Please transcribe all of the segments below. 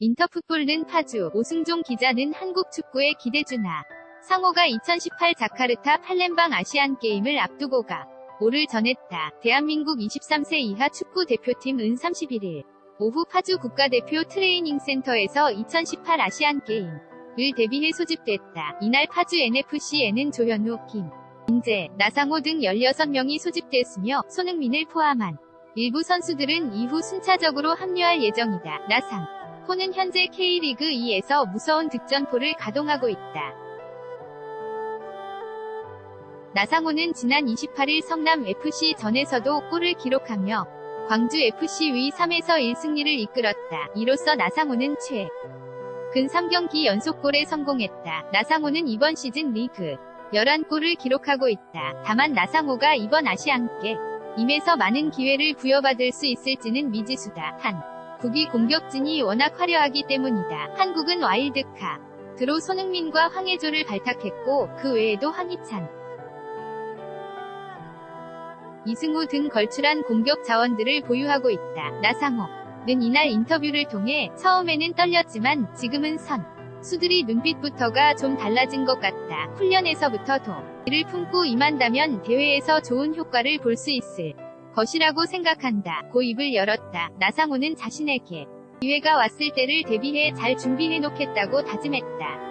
인터풋볼은 파주, 오승종 기자는 한국 축구의 기대주나 상호가 2018 자카르타 팔렘방 아시안게임을 앞두고가 오를 전했다. 대한민국 23세 이하 축구 대표팀 은 31일 오후 파주 국가대표 트레이닝 센터에서 2018 아시안게임을 대비해 소집됐다. 이날 파주 NFC에는 조현우, 김, 인재, 나상호 등 16명이 소집됐으며 손흥민을 포함한 일부 선수들은 이후 순차적으로 합류할 예정이다. 나상 호는 현재 K리그 2에서 무서운 득점포를 가동하고 있다. 나상호는 지난 28일 성남 FC 전에서도 골을 기록하며 광주 FC 위 3에서 1승리를 이끌었다. 이로써 나상호는 최. 근 3경기 연속골에 성공했다. 나상호는 이번 시즌 리그 11골을 기록하고 있다. 다만 나상호가 이번 아시안게 임에서 많은 기회를 부여받을 수 있을지는 미지수다. 한. 국이 공격진이 워낙 화려하기 때문이다. 한국은 와일드카. 드로 손흥민과 황혜조를 발탁했고 그 외에도 황희찬, 이승우 등 걸출한 공격 자원들을 보유하고 있다. 나상호는 이날 인터뷰를 통해 처음에는 떨렸지만 지금은 선. 수들이 눈빛부터가 좀 달라진 것 같다. 훈련에서부터 도 이를 품고 임한다면 대회에서 좋은 효과를 볼 수 있을 것이라고 생각한다. 고 입을 열었다. 나상호는 자신에게 기회가 왔을 때를 대비해 잘 준비해 놓겠다고 다짐했다.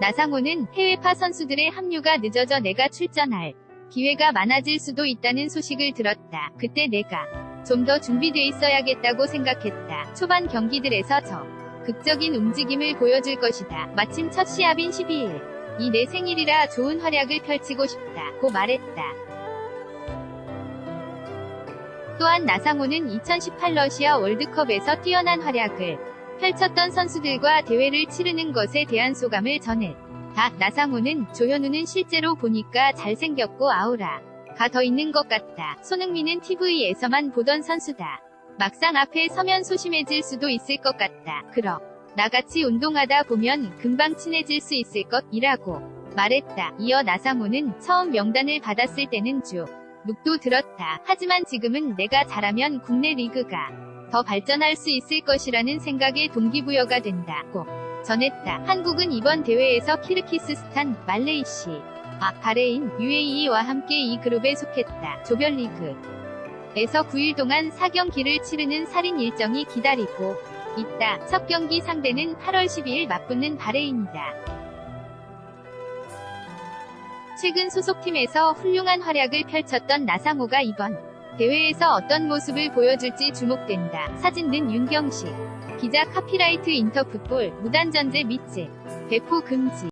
나상호는 해외파 선수들의 합류가 늦어져 내가 출전할 기회가 많아질 수도 있다는 소식을 들었다. 그때 내가 좀 더 준비돼 있어야겠다고 생각했다. 초반 경기들에서 저 극적인 움직임을 보여줄 것이다. 마침 첫 시합인 12일. 이 내 생일이라 좋은 활약을 펼치고 싶다. 고 말했다. 또한 나상호는 2018 러시아 월드컵에서 뛰어난 활약을 펼쳤던 선수들과 대회를 치르는 것에 대한 소감을 전해. 다 나상호는 조현우는 실제로 보니까 잘생겼고 아우라가 더 있는 것 같다. 손흥민은 TV에서만 보던 선수다. 막상 앞에 서면 소심해질 수도 있을 것 같다. 그러 나같이 운동하다 보면 금방 친해질 수 있을 것이라고 말했다. 이어 나상호는 처음 명단을 받았을 때는 주 룩도 들었다. 하지만 지금은 내가 잘하면 국내 리그가 더 발전할 수 있을 것이라는 생각에 동기부여가 된다고 전했다. 한국은 이번 대회에서 키르키스스탄, 말레이시, 아, 바레인, UAE와 함께 이 그룹에 속했다. 조별리그 에서 9일 동안 4경기를 치르는 살인 일정이 기다리고 있다. 첫 경기 상대는 8월 12일 맞붙는 바레인이다. 최근 소속팀에서 훌륭한 활약을 펼쳤던 나상호가 이번 대회에서 어떤 모습을 보여줄지 주목된다. 사진 는 윤경식. 기자 카피라이트 인터풋볼 무단전제 밑제 배포 금지